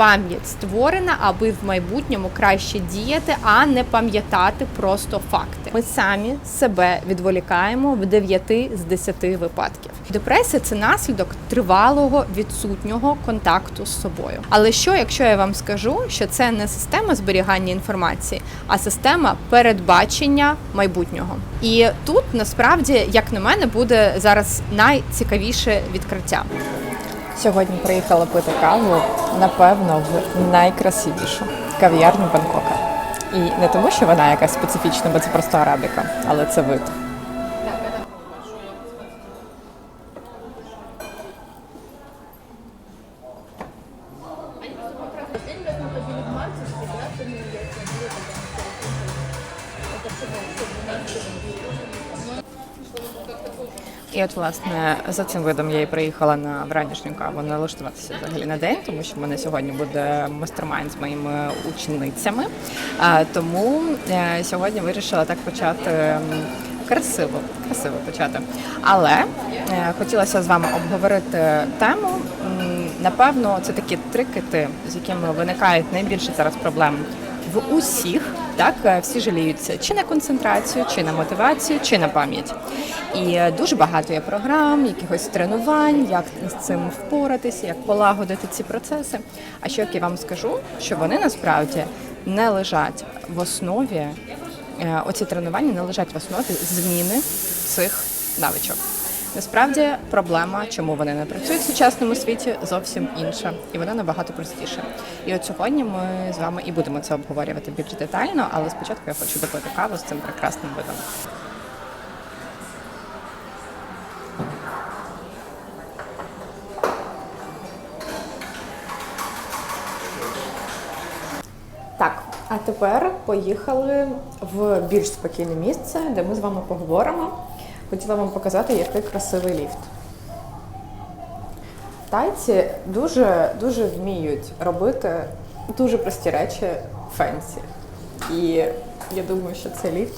пам'ять створена, аби в майбутньому краще діяти, а не пам'ятати просто факти. Ми самі себе відволікаємо в 9 з 10 випадків. Депресія це наслідок тривалого відсутнього контакту з собою. Але що, якщо я вам скажу, що це не система зберігання інформації, а система передбачення майбутнього? І тут насправді, як на мене, буде зараз найцікавіше відкриття. Сьогодні приїхала пити каву, напевно, в найкрасивішу кав'ярню Бангкока. І не тому, що вона якась специфічна, бо це просто арабіка, але це вид. І от, власне, за цим видом я і приїхала на вранішню каву налаштуватися взагалі на день, тому що в мене сьогодні буде мастермайнд з моїми ученицями. Тому е, сьогодні вирішила так почати красиво, красиво почати. Але е, хотілося з вами обговорити тему. Напевно, це такі трикети, з якими виникають найбільше зараз проблем в усіх. Так, е, всі жаліються чи на концентрацію, чи на мотивацію, чи на пам'ять. І е, дуже багато є програм, якихось тренувань, як з цим впоратися, як полагодити ці процеси. А що як я вам скажу, що вони насправді не лежать в основі, е, оці тренування не лежать в основі зміни цих навичок. Насправді проблема, чому вони не працюють в сучасному світі, зовсім інша, і вона набагато простіша. І от сьогодні ми з вами і будемо це обговорювати більш детально, але спочатку я хочу допити каву з цим прекрасним видом. Так, а тепер поїхали в більш спокійне місце, де ми з вами поговоримо. Хотіла вам показати, який красивий ліфт. Тайці дуже дуже вміють робити дуже прості речі фенсі. І я думаю, що цей ліфт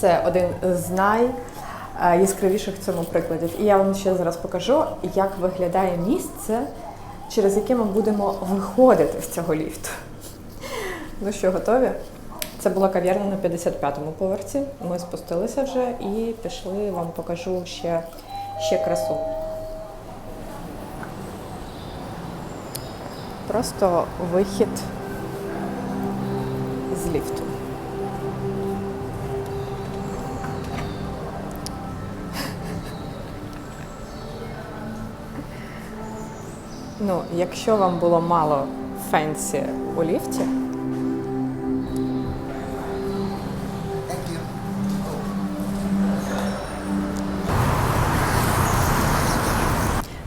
це один з найяскравіших в цьому прикладів. І я вам ще зараз покажу, як виглядає місце, через яке ми будемо виходити з цього ліфту. Ну що, готові? Це була кав'ярня на 55-му поверсі. Ми спустилися вже і пішли, вам покажу ще, ще красу. Просто вихід з ліфту. Ну, якщо вам було мало фенсі у ліфті,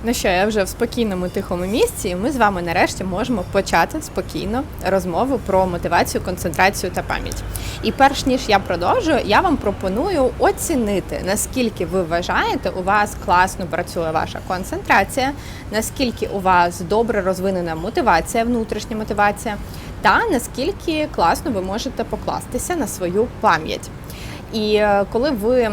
Ну що, я вже в спокійному тихому місці, і ми з вами нарешті можемо почати спокійно розмову про мотивацію, концентрацію та пам'ять. І перш ніж я продовжую, я вам пропоную оцінити, наскільки ви вважаєте, у вас класно працює ваша концентрація, наскільки у вас добре розвинена мотивація, внутрішня мотивація, та наскільки класно ви можете покластися на свою пам'ять. І е, коли ви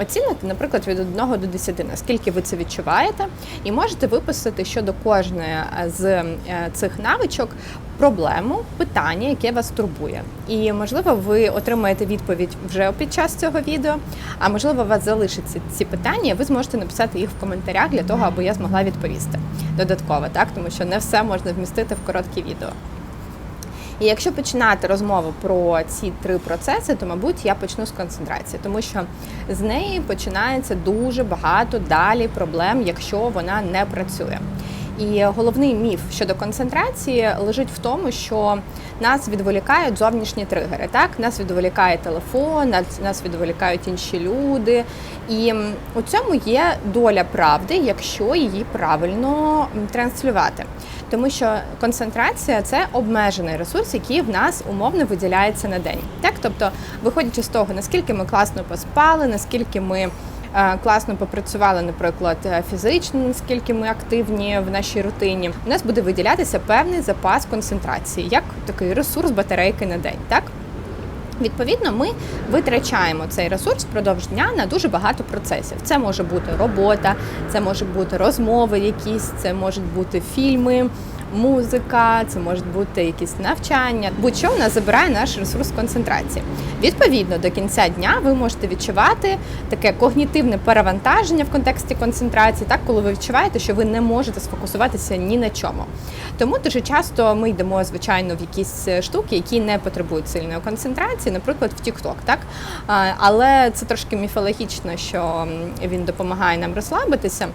оціните, наприклад, від 1 до 10, наскільки ви це відчуваєте, і можете виписати щодо кожної е, з е, цих навичок проблему, питання, яке вас турбує. І можливо, ви отримаєте відповідь вже під час цього відео, а можливо, у вас залишаться ці питання, ви зможете написати їх в коментарях для того, аби я змогла відповісти додатково, так тому що не все можна вмістити в короткі відео. І якщо починати розмову про ці три процеси, то мабуть я почну з концентрації, тому що з неї починається дуже багато далі проблем, якщо вона не працює. І головний міф щодо концентрації лежить в тому, що нас відволікають зовнішні тригери. Так, нас відволікає телефон, нас, відволікають інші люди. І у цьому є доля правди, якщо її правильно транслювати. Тому що концентрація це обмежений ресурс, який в нас умовно виділяється на день. Так, тобто, виходячи з того, наскільки ми класно поспали, наскільки ми класно попрацювали, наприклад, е, фізично, наскільки ми активні в нашій рутині, у нас буде виділятися певний запас концентрації, як такий ресурс батарейки на день. Так. Відповідно, ми витрачаємо цей ресурс впродовж дня на дуже багато процесів. Це може бути робота, це може бути розмови, якісь, це можуть бути фільми, музика, це можуть бути якісь навчання. Будь-що у нас забирає наш ресурс концентрації. Відповідно, до кінця дня ви можете відчувати таке когнітивне перевантаження в контексті концентрації, так коли ви відчуваєте, що ви не можете сфокусуватися ні на чому. Тому дуже часто ми йдемо, звичайно, в якісь е, штуки, які не потребують сильної концентрації, наприклад, в TikTok, так але це трошки міфологічно, що він допомагає нам розслабитися.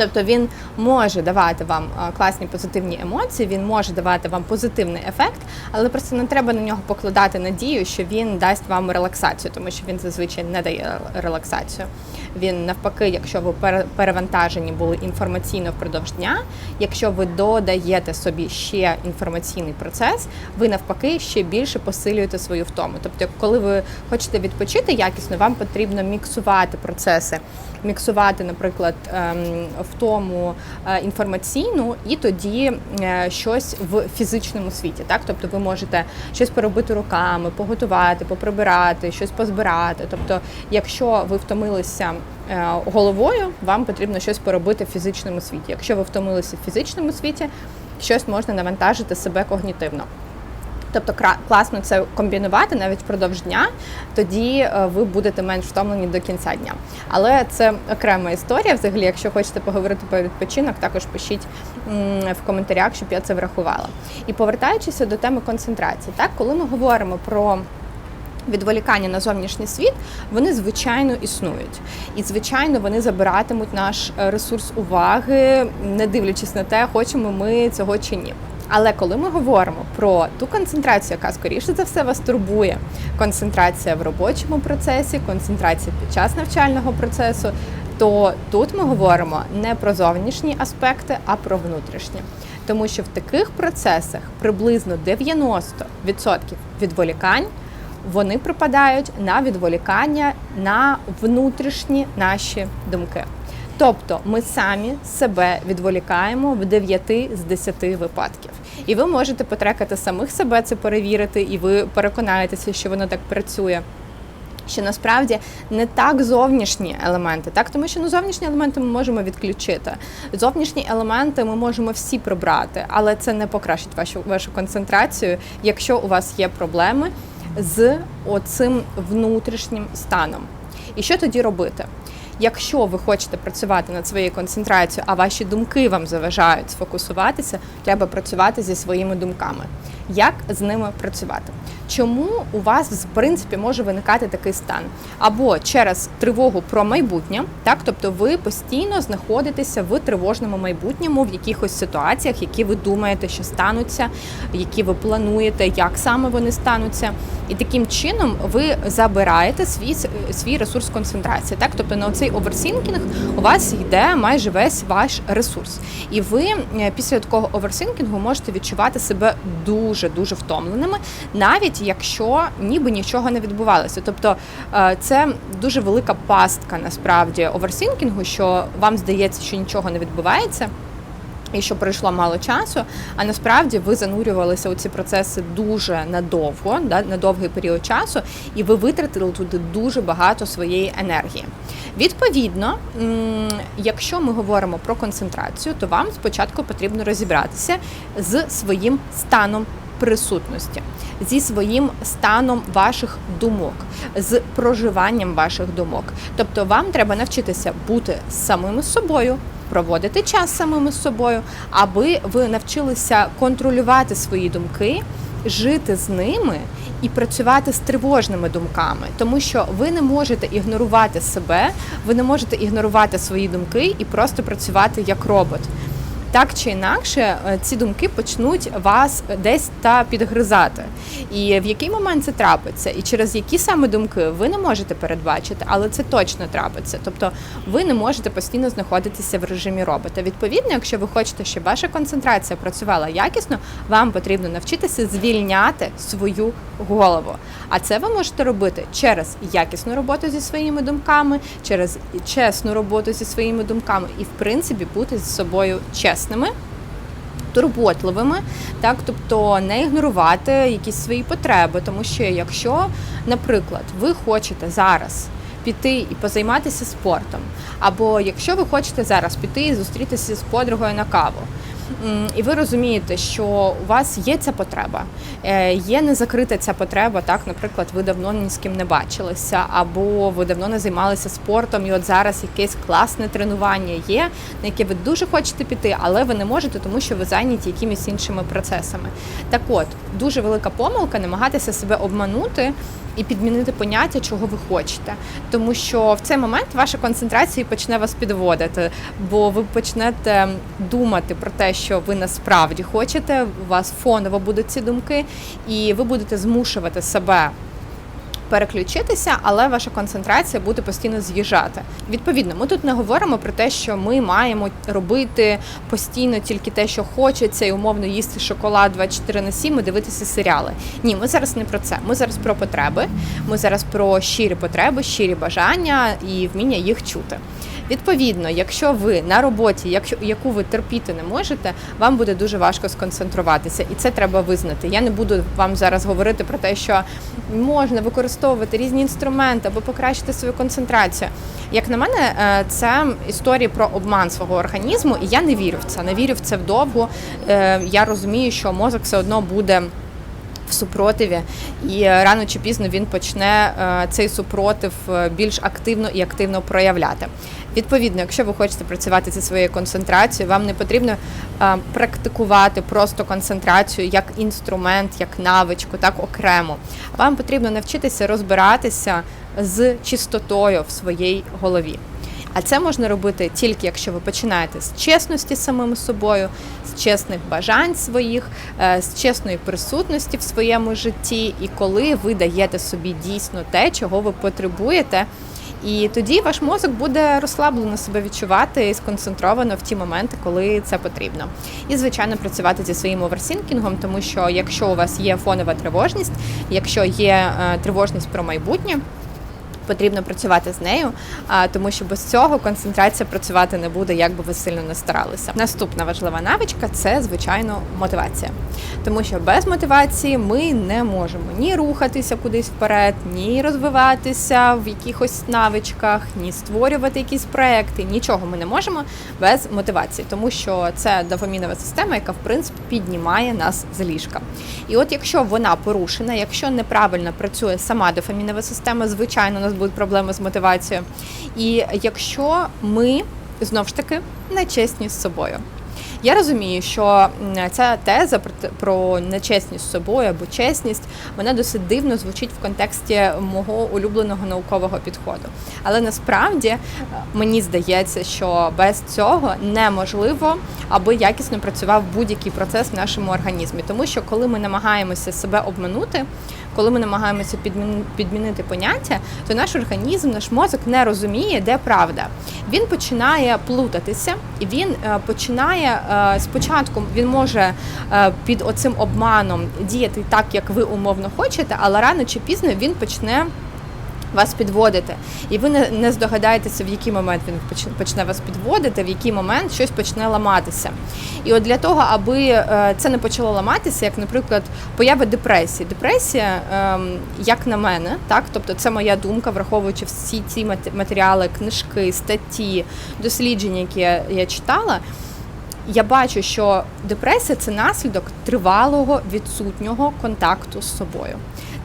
Тобто він може давати вам класні позитивні емоції, він може давати вам позитивний ефект, але просто не треба на нього покладати надію, що він дасть вам релаксацію, тому що він зазвичай не дає релаксацію. Він навпаки, якщо ви пере- перевантажені були інформаційно впродовж дня, якщо ви додаєте собі ще інформаційний процес, ви навпаки ще більше посилюєте свою втому. Тобто, коли ви хочете відпочити якісно, вам потрібно міксувати процеси міксувати, наприклад, ем, втому е, інформаційну і тоді е, щось в фізичному світі. Так, тобто ви можете щось поробити руками, поготувати, поприбирати, щось позбирати. Тобто, якщо ви втомилися е, головою, вам потрібно щось поробити в фізичному світі. Якщо ви втомилися в фізичному світі, щось можна навантажити себе когнітивно. Тобто класно це комбінувати навіть впродовж дня, тоді е, ви будете менш втомлені до кінця дня. Але це окрема історія. Взагалі, якщо хочете поговорити про відпочинок, також пишіть в коментарях, щоб я це врахувала. І повертаючися до теми концентрації, так коли ми говоримо про відволікання на зовнішній світ, вони звичайно існують. І звичайно, вони забиратимуть наш е, ресурс уваги, не дивлячись на те, хочемо ми цього чи ні. Але коли ми говоримо про ту концентрацію, яка скоріше за все вас турбує, концентрація в робочому процесі, концентрація під час навчального процесу, то тут ми говоримо не про зовнішні аспекти, а про внутрішні. Тому що в таких процесах приблизно 90% відволікань вони припадають на відволікання на внутрішні наші думки. Тобто ми самі себе відволікаємо в 9 з 10 випадків. І ви можете потрекати самих себе це перевірити, і ви переконаєтеся, що воно так працює. Що насправді не так зовнішні елементи, так тому що ну зовнішні елементи ми можемо відключити. Зовнішні елементи ми можемо всі прибрати, але це не покращить вашу вашу концентрацію, якщо у вас є проблеми з оцим внутрішнім станом. І що тоді робити? Якщо ви хочете працювати над своєю концентрацією, а ваші думки вам заважають сфокусуватися, треба працювати зі своїми думками. Як з ними працювати? Чому у вас в принципі може виникати такий стан? Або через тривогу про майбутнє, так тобто ви постійно знаходитеся в тривожному майбутньому, в якихось ситуаціях, які ви думаєте, що стануться, які ви плануєте, як саме вони стануться, і таким чином ви забираєте свій свій ресурс концентрації. Так, тобто на цей оверсінкінг у вас йде майже весь ваш ресурс, і ви е, після такого оверсінкінгу можете відчувати себе дуже дуже втомленими, навіть якщо ніби нічого не відбувалося. Тобто е, це дуже велика пастка насправді оверсінкінгу, що вам здається, що нічого не відбувається. І що пройшло мало часу, а насправді ви занурювалися у ці процеси дуже надовго, да, на довгий період часу, і ви витратили туди дуже багато своєї енергії. Відповідно, якщо ми говоримо про концентрацію, то вам спочатку потрібно розібратися з своїм станом присутності, зі своїм станом ваших думок, з проживанням ваших думок. Тобто вам треба навчитися бути самими собою, проводити час самими собою, аби ви навчилися контролювати свої думки, жити з ними і працювати з тривожними думками, тому що ви не можете ігнорувати себе, ви не можете ігнорувати свої думки і просто працювати як робот. Так чи інакше, е, ці думки почнуть вас десь та підгризати. І в який момент це трапиться, і через які саме думки ви не можете передбачити, але це точно трапиться. Тобто ви не можете постійно знаходитися в режимі робота. Відповідно, якщо ви хочете, щоб ваша концентрація працювала якісно, вам потрібно навчитися звільняти свою голову. А це ви можете робити через якісну роботу зі своїми думками, через чесну роботу зі своїми думками, і в принципі бути з собою чесними. Турботливими, так тобто не ігнорувати якісь свої потреби, тому що якщо, наприклад, ви хочете зараз піти і позайматися спортом, або якщо ви хочете зараз піти і зустрітися з подругою на каву, і ви розумієте, що у вас є ця потреба, е, є не закрита ця потреба. Так, наприклад, ви давно ні з ким не бачилися, або ви давно не займалися спортом, і от зараз якесь класне тренування є, на яке ви дуже хочете піти, але ви не можете, тому що ви зайняті якимись іншими процесами. Так от, дуже велика помилка намагатися себе обманути. І підмінити поняття, чого ви хочете, тому що в цей момент ваша концентрація почне вас підводити, бо ви почнете думати про те, що ви насправді хочете. У вас фоново будуть ці думки, і ви будете змушувати себе переключитися, але ваша концентрація буде постійно з'їжджати. Відповідно, ми тут не говоримо про те, що ми маємо робити постійно тільки те, що хочеться, і умовно їсти шоколад 24 на 7 і дивитися серіали. Ні, ми зараз не про це. Ми зараз про потреби. Ми зараз про щирі потреби, щирі бажання і вміння їх чути. Відповідно, якщо ви на роботі, яку ви терпіти не можете, вам буде дуже важко сконцентруватися, і це треба визнати. Я не буду вам зараз говорити про те, що можна використовувати різні інструменти аби покращити свою концентрацію. Як на мене, е, це історії про обман свого організму, і я не вірю в це. Не вірю в це вдовго. Е, Я розумію, що мозок все одно буде. В супротиві, і е, рано чи пізно він почне е, цей супротив е, більш активно і активно проявляти. Відповідно, якщо ви хочете працювати зі своєю концентрацією, вам не потрібно практикувати просто концентрацію як інструмент, як навичку, так окремо. Вам потрібно навчитися розбиратися з чистотою в своїй голові. А це можна робити тільки якщо ви починаєте з чесності з самим собою, з чесних бажань своїх, е, з чесної присутності в своєму житті, і коли ви даєте собі дійсно те, чого ви потребуєте. І тоді ваш мозок буде розслаблено себе відчувати і сконцентровано в ті моменти, коли це потрібно. І, звичайно, працювати зі своїм оверсінкінгом, тому що якщо у вас є фонова тривожність, якщо є е, тривожність про майбутнє. Потрібно працювати з нею, тому що без цього концентрація працювати не буде, як би ви сильно не старалися. Наступна важлива навичка це звичайно мотивація, тому що без мотивації ми не можемо ні рухатися кудись вперед, ні розвиватися в якихось навичках, ні створювати якісь проекти. Нічого ми не можемо без мотивації, тому що це дофамінова система, яка в принципі піднімає нас з ліжка. І от якщо вона порушена, якщо неправильно працює сама дофамінова система, звичайно, у нас будуть проблеми з мотивацією. І якщо ми знов ж таки нечесні з собою. Я розумію, що ця теза про нечесність з собою або чесність, вона досить дивно звучить в контексті мого улюбленого наукового підходу. Але насправді е, мені здається, що без цього неможливо, аби якісно працював будь-який процес в нашому організмі. Тому що коли ми намагаємося себе обманути, коли ми намагаємося підмінити поняття, то наш організм, наш мозок не розуміє, де правда. Він починає плутатися, і він е, починає е, спочатку він може е, під оцим обманом діяти так, як ви умовно хочете, але рано чи пізно він почне. Вас підводити, і ви не, здогадаєтеся, в який момент він почне вас підводити, в який момент щось почне ламатися. І от для того, аби е, це не почало ламатися, як, наприклад, поява депресії. Депресія, ем, як на мене, так, тобто це моя думка, враховуючи всі ці мат- матеріали, книжки, статті, дослідження, які я читала. Я бачу, що депресія це наслідок тривалого відсутнього контакту з собою,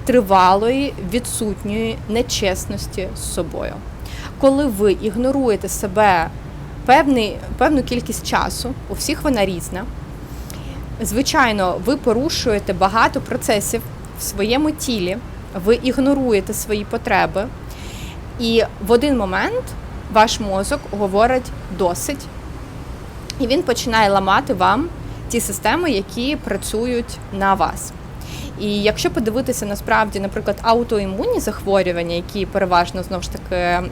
тривалої відсутньої нечесності з собою. Коли ви ігноруєте себе певний, певну кількість часу, у всіх вона різна. Звичайно, ви порушуєте багато процесів в своєму тілі, ви ігноруєте свої потреби, і в один момент ваш мозок говорить досить, і він починає ламати вам ті системи, які працюють на вас. І якщо подивитися насправді, наприклад, аутоімунні захворювання, які переважно знову ж таки е,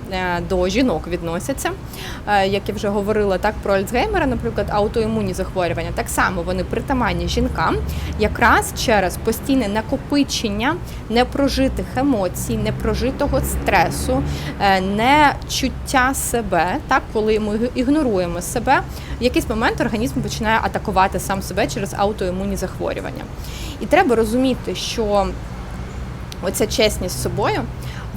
до жінок відносяться, е, як я вже говорила, так про Альцгеймера, наприклад, аутоімунні захворювання, так само вони притаманні жінкам, якраз через постійне накопичення непрожитих емоцій, непрожитого стресу, е, нечуття себе, так коли ми ігноруємо себе, в якийсь момент організм починає атакувати сам себе через аутоімунні захворювання. І треба розуміти, що оця чесність з собою,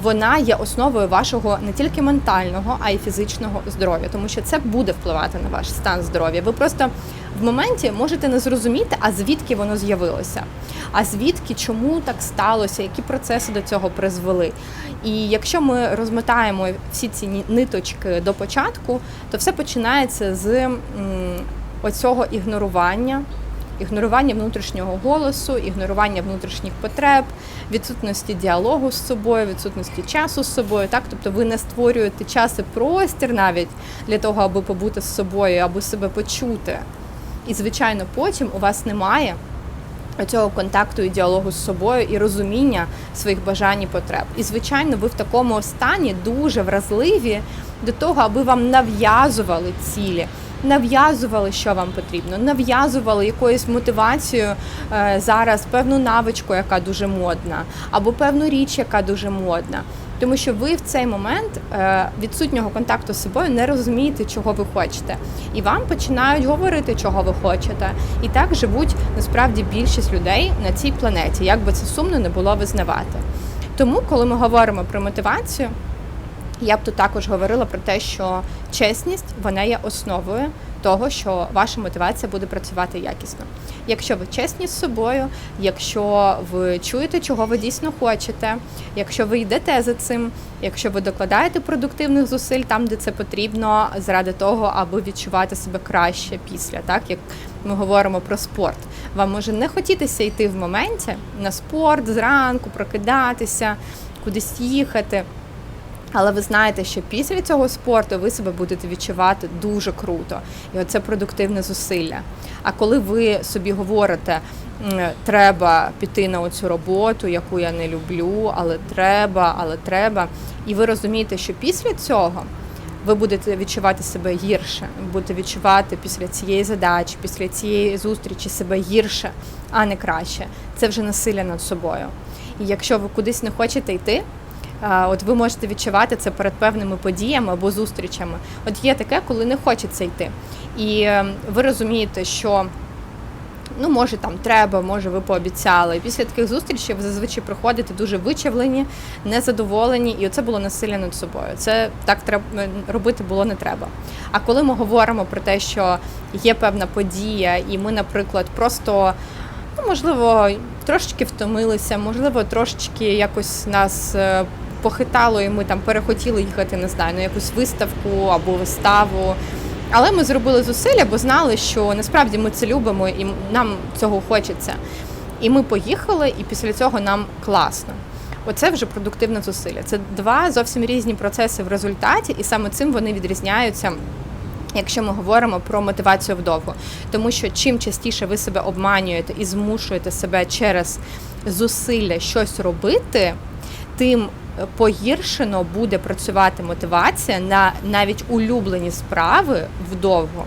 вона є основою вашого не тільки ментального, а й фізичного здоров'я, тому що це буде впливати на ваш стан здоров'я. Ви просто в моменті можете не зрозуміти, а звідки воно з'явилося, а звідки, чому так сталося, які процеси до цього призвели. І якщо ми розмотаємо всі ці ниточки до початку, то все починається з оцього ігнорування. Ігнорування внутрішнього голосу, ігнорування внутрішніх потреб, відсутності діалогу з собою, відсутності часу з собою. Так, тобто ви не створюєте час і простір навіть для того, аби побути з собою, аби себе почути. І, звичайно, потім у вас немає цього контакту і діалогу з собою і розуміння своїх бажань і потреб. І, звичайно, ви в такому стані дуже вразливі до того, аби вам нав'язували цілі. Нав'язували, що вам потрібно, нав'язували якоюсь мотивацією е, зараз певну навичку, яка дуже модна, або певну річ, яка дуже модна. Тому що ви в цей момент е, відсутнього контакту з собою не розумієте, чого ви хочете, і вам починають говорити, чого ви хочете. І так живуть насправді більшість людей на цій планеті, як би це сумно не було визнавати. Тому, коли ми говоримо про мотивацію, я б тут також говорила про те, що чесність вона є основою того, що ваша мотивація буде працювати якісно. Якщо ви чесні з собою, якщо ви чуєте, чого ви дійсно хочете, якщо ви йдете за цим, якщо ви докладаєте продуктивних зусиль там, де це потрібно, заради того, аби відчувати себе краще після, так як ми говоримо про спорт. Вам може не хотітися йти в моменті на спорт зранку, прокидатися, кудись їхати. Але ви знаєте, що після цього спорту ви себе будете відчувати дуже круто, і оце продуктивне зусилля. А коли ви собі говорите, треба піти на оцю роботу, яку я не люблю, але треба, але треба, і ви розумієте, що після цього ви будете відчувати себе гірше, будете відчувати після цієї задачі, після цієї зустрічі себе гірше, а не краще. Це вже насилля над собою. І якщо ви кудись не хочете йти, От ви можете відчувати це перед певними подіями або зустрічами. От є таке, коли не хочеться йти. І е, ви розумієте, що ну може там треба, може ви пообіцяли. Після таких зустрічей ви зазвичай приходите дуже вичавлені, незадоволені, і оце було насилля над собою. Це так треба робити було не треба. А коли ми говоримо про те, що є певна подія, і ми, наприклад, просто ну, можливо, трошечки втомилися, можливо, трошечки якось нас е, похитало, і ми там перехотіли їхати, не знаю, на якусь виставку або виставу. Але ми зробили зусилля, бо знали, що насправді ми це любимо і нам цього хочеться. І ми поїхали, і після цього нам класно. Оце вже продуктивне зусилля. Це два зовсім різні процеси в результаті, і саме цим вони відрізняються. Якщо ми говоримо про мотивацію вдовго, тому що чим частіше ви себе обманюєте і змушуєте себе через зусилля щось робити, тим погіршено буде працювати мотивація на навіть улюблені справи вдовго.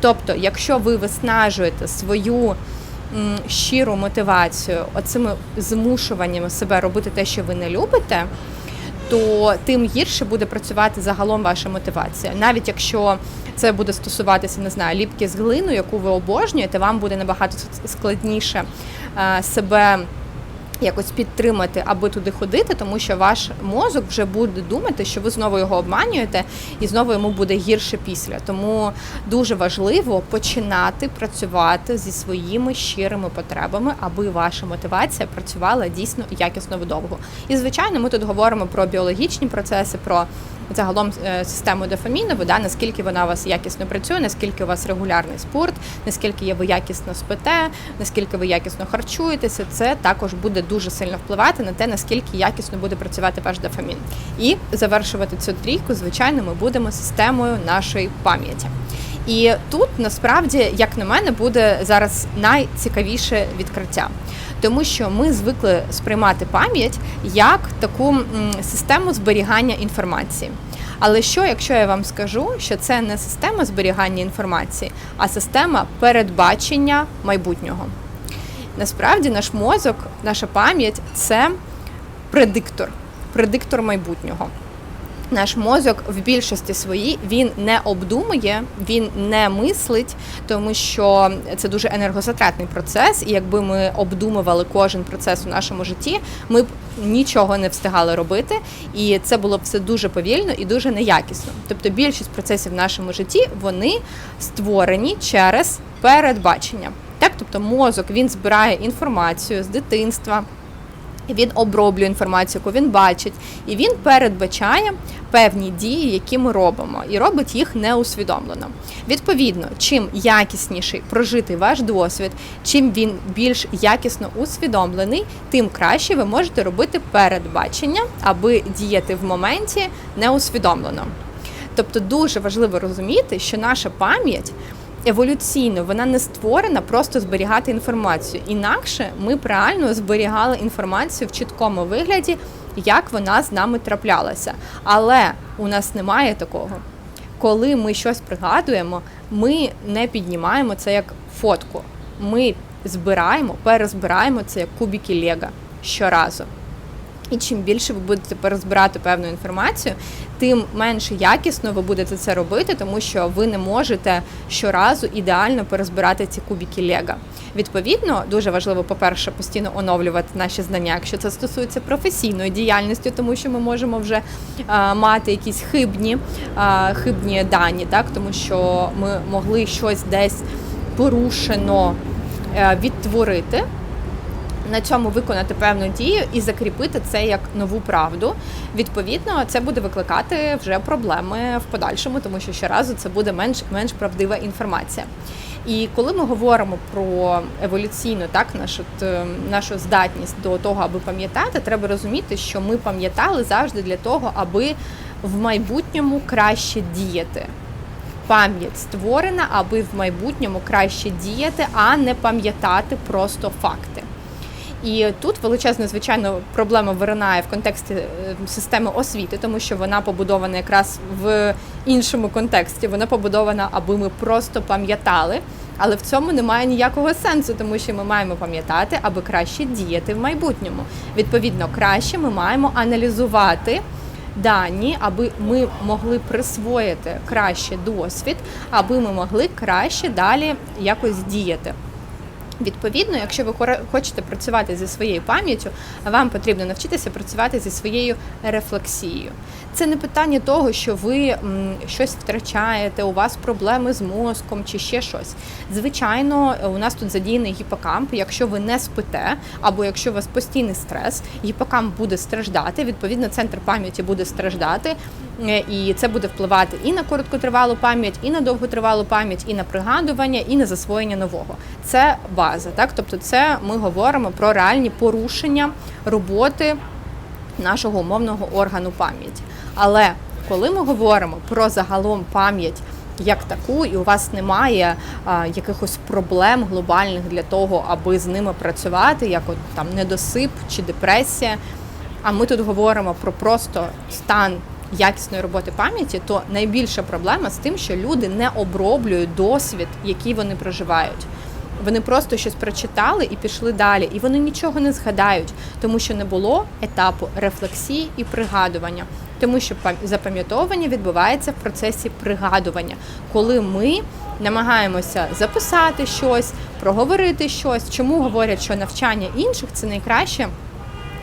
Тобто, якщо ви виснажуєте свою щиру мотивацію оцими змушуваннями себе робити те, що ви не любите, то тим гірше буде працювати загалом ваша мотивація. Навіть якщо це буде стосуватися, не знаю, ліпки з глину, яку ви обожнюєте, вам буде набагато складніше е, себе якось підтримати, аби туди ходити, тому що ваш мозок вже буде думати, що ви знову його обманюєте, і знову йому буде гірше після. Тому дуже важливо починати працювати зі своїми щирими потребами, аби ваша мотивація працювала дійсно якісно вдовго. І звичайно, ми тут говоримо про біологічні процеси, про загалом е, систему дофамінову, да, наскільки вона у вас якісно працює, наскільки у вас регулярний спорт, наскільки ви якісно спите, наскільки ви якісно харчуєтеся, це також буде дуже сильно впливати на те, наскільки якісно буде працювати ваш дофамін. І завершувати цю трійку, звичайно, ми будемо системою нашої пам'яті. І тут насправді, як на мене, буде зараз найцікавіше відкриття, тому що ми звикли сприймати пам'ять як таку систему зберігання інформації. Але що, якщо я вам скажу, що це не система зберігання інформації, а система передбачення майбутнього? Насправді наш мозок, наша пам'ять це предиктор, предиктор майбутнього. Наш мозок в більшості своїй він не обдумує, він не мислить, тому що це дуже енергозатратний процес. І якби ми обдумували кожен процес у нашому житті, ми б нічого не встигали робити, і це було б все дуже повільно і дуже неякісно. Тобто більшість процесів в нашому житті вони створені через передбачення. Так, тобто мозок він збирає інформацію з дитинства. Він оброблює інформацію, яку він бачить, і він передбачає певні дії, які ми робимо, і робить їх неусвідомлено. Відповідно, чим якісніший прожитий ваш досвід, чим він більш якісно усвідомлений, тим краще ви можете робити передбачення, аби діяти в моменті неусвідомлено. Тобто дуже важливо розуміти, що наша пам'ять еволюційно вона не створена просто зберігати інформацію. Інакше ми б реально зберігали інформацію в чіткому вигляді, як вона з нами траплялася. Але у нас немає такого. Коли ми щось пригадуємо, ми не піднімаємо це як фотку. Ми збираємо, перезбираємо це як кубики Лего щоразу. І чим більше ви будете перезбирати певну інформацію, тим менш якісно ви будете це робити, тому що ви не можете щоразу ідеально перезбирати ці кубики Лего. Відповідно, дуже важливо, по-перше, постійно оновлювати наші знання, якщо це стосується професійної діяльності, тому що ми можемо вже а, мати якісь хибні, а, хибні дані, так тому що ми могли щось десь порушено е, відтворити на цьому виконати певну дію і закріпити це як нову правду. Відповідно, це буде викликати вже проблеми в подальшому, тому що щоразу це буде менш менш правдива інформація. І коли ми говоримо про еволюційну, так нашу нашу здатність до того, аби пам'ятати, треба розуміти, що ми пам'ятали завжди для того, аби в майбутньому краще діяти. Пам'ять створена, аби в майбутньому краще діяти, а не пам'ятати просто факти. І тут величезна, звичайно, проблема виринає в контексті е, системи освіти, тому що вона побудована якраз в іншому контексті. Вона побудована, аби ми просто пам'ятали. Але в цьому немає ніякого сенсу, тому що ми маємо пам'ятати, аби краще діяти в майбутньому. Відповідно, краще ми маємо аналізувати дані, аби ми могли присвоїти краще досвід, аби ми могли краще далі якось діяти. Відповідно, якщо ви хочете працювати зі своєю пам'яттю, вам потрібно навчитися працювати зі своєю рефлексією. Це не питання того, що ви щось втрачаєте, у вас проблеми з мозком чи ще щось. Звичайно, у нас тут задіяний гіпокамп. Якщо ви не спите, або якщо у вас постійний стрес, гіпокамп буде страждати. Відповідно, центр пам'яті буде страждати, і це буде впливати і на короткотривалу пам'ять, і на довготривалу пам'ять, і на пригадування, і на засвоєння нового. Це база, так тобто, це ми говоримо про реальні порушення роботи нашого умовного органу пам'яті. Але коли ми говоримо про загалом пам'ять як таку, і у вас немає а, якихось проблем глобальних для того, аби з ними працювати, як от там недосип чи депресія. А ми тут говоримо про просто стан якісної роботи пам'яті, то найбільша проблема з тим, що люди не оброблюють досвід, який вони проживають. Вони просто щось прочитали і пішли далі, і вони нічого не згадають, тому що не було етапу рефлексії і пригадування. Тому що пам- запам'ятовування відбувається в процесі пригадування, коли ми намагаємося записати щось, проговорити щось. Чому говорять, що навчання інших це найкраще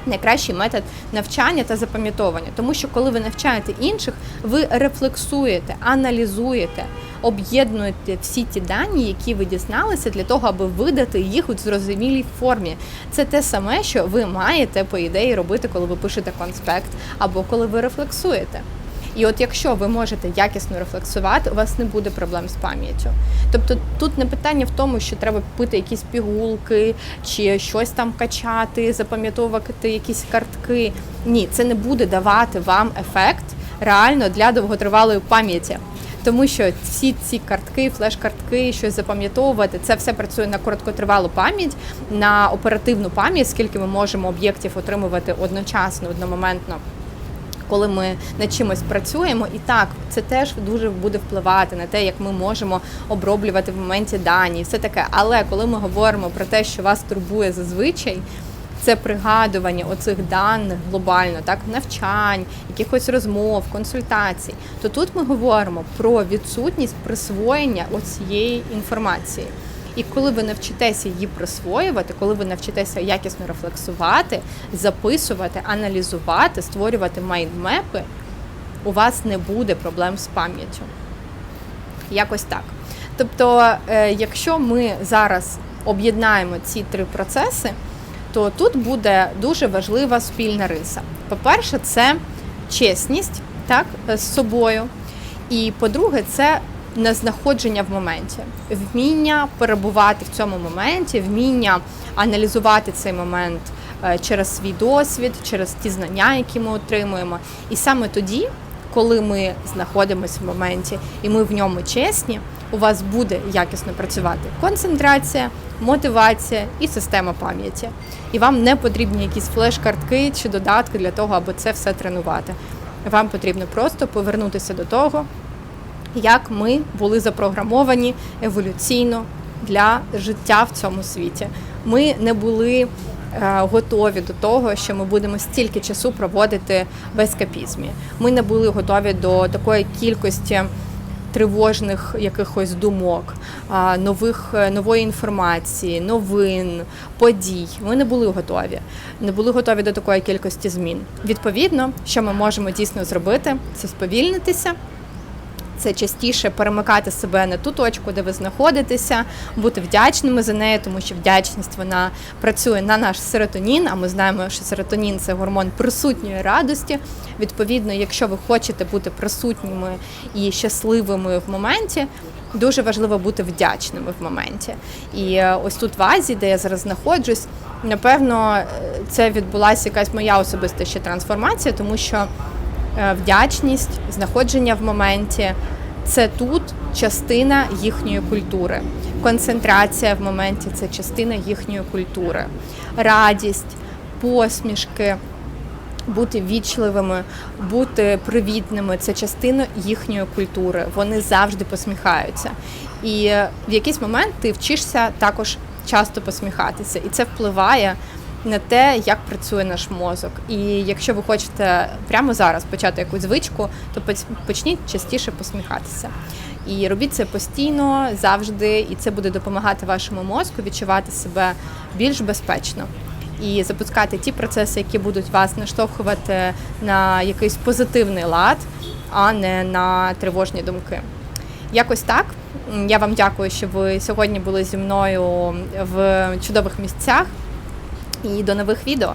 найкращий метод навчання та запам'ятовування, тому що коли ви навчаєте інших, ви рефлексуєте, аналізуєте, об'єднуєте всі ті дані, які ви дізналися, для того, аби видати їх у зрозумілій формі. Це те саме, що ви маєте по ідеї робити, коли ви пишете конспект або коли ви рефлексуєте. І от якщо ви можете якісно рефлексувати, у вас не буде проблем з пам'яттю. Тобто тут не питання в тому, що треба пити якісь пігулки чи щось там качати, запам'ятовувати якісь картки. Ні, це не буде давати вам ефект реально для довготривалої пам'яті. Тому що всі ці картки, флеш-картки, щось запам'ятовувати, це все працює на короткотривалу пам'ять, на оперативну пам'ять, скільки ми можемо об'єктів отримувати одночасно, одномоментно коли ми над чимось працюємо, і так це теж дуже буде впливати на те, як ми можемо оброблювати в моменті дані, і все таке. Але коли ми говоримо про те, що вас турбує зазвичай, це пригадування оцих даних глобально, так навчань, якихось розмов, консультацій, то тут ми говоримо про відсутність присвоєння оцієї інформації. І коли ви навчитеся її присвоювати, коли ви навчитеся якісно рефлексувати, записувати, аналізувати, створювати майндмепи, у вас не буде проблем з пам'яттю. Якось так. Тобто, е, якщо ми зараз об'єднаємо ці три процеси, то тут буде дуже важлива спільна риса. По-перше, це чесність так, з собою. І по-друге, це не знаходження в моменті, вміння перебувати в цьому моменті, вміння аналізувати цей момент е, через свій досвід, через ті знання, які ми отримуємо. І саме тоді, коли ми знаходимося в моменті і ми в ньому чесні, у вас буде якісно працювати концентрація, мотивація і система пам'яті. І вам не потрібні якісь флеш-картки чи додатки для того, аби це все тренувати. Вам потрібно просто повернутися до того, як ми були запрограмовані еволюційно для життя в цьому світі. Ми не були е, готові до того, що ми будемо стільки часу проводити в ескапізмі. Ми не були готові до такої кількості тривожних якихось думок, нових е, нової інформації, новин, подій. Ми не були готові. Не були готові до такої кількості змін. Відповідно, що ми можемо дійсно зробити, це сповільнитися. Це частіше перемикати себе на ту точку, де ви знаходитеся, бути вдячними за неї, тому що вдячність вона працює на наш серотонін. А ми знаємо, що серотонін це гормон присутньої радості. Відповідно, якщо ви хочете бути присутніми і щасливими в моменті, дуже важливо бути вдячними в моменті. І е, ось тут в Азії, де я зараз знаходжусь, напевно, е, це відбулася якась моя особиста ще трансформація, тому що вдячність, знаходження в моменті це тут частина їхньої культури. Концентрація в моменті це частина їхньої культури. Радість, посмішки, бути вічливими, бути привітними це частина їхньої культури. Вони завжди посміхаються. І е, в якийсь момент ти вчишся також часто посміхатися, і це впливає на те, як працює наш мозок. І якщо ви хочете прямо зараз почати якусь звичку, то почніть частіше посміхатися. І робіть це постійно, завжди, і це буде допомагати вашому мозку відчувати себе більш безпечно і запускати ті процеси, які будуть вас наштовхувати на якийсь позитивний лад, а не на тривожні думки. Якось так. Я вам дякую, що ви сьогодні були зі мною в чудових місцях. І до нових відео.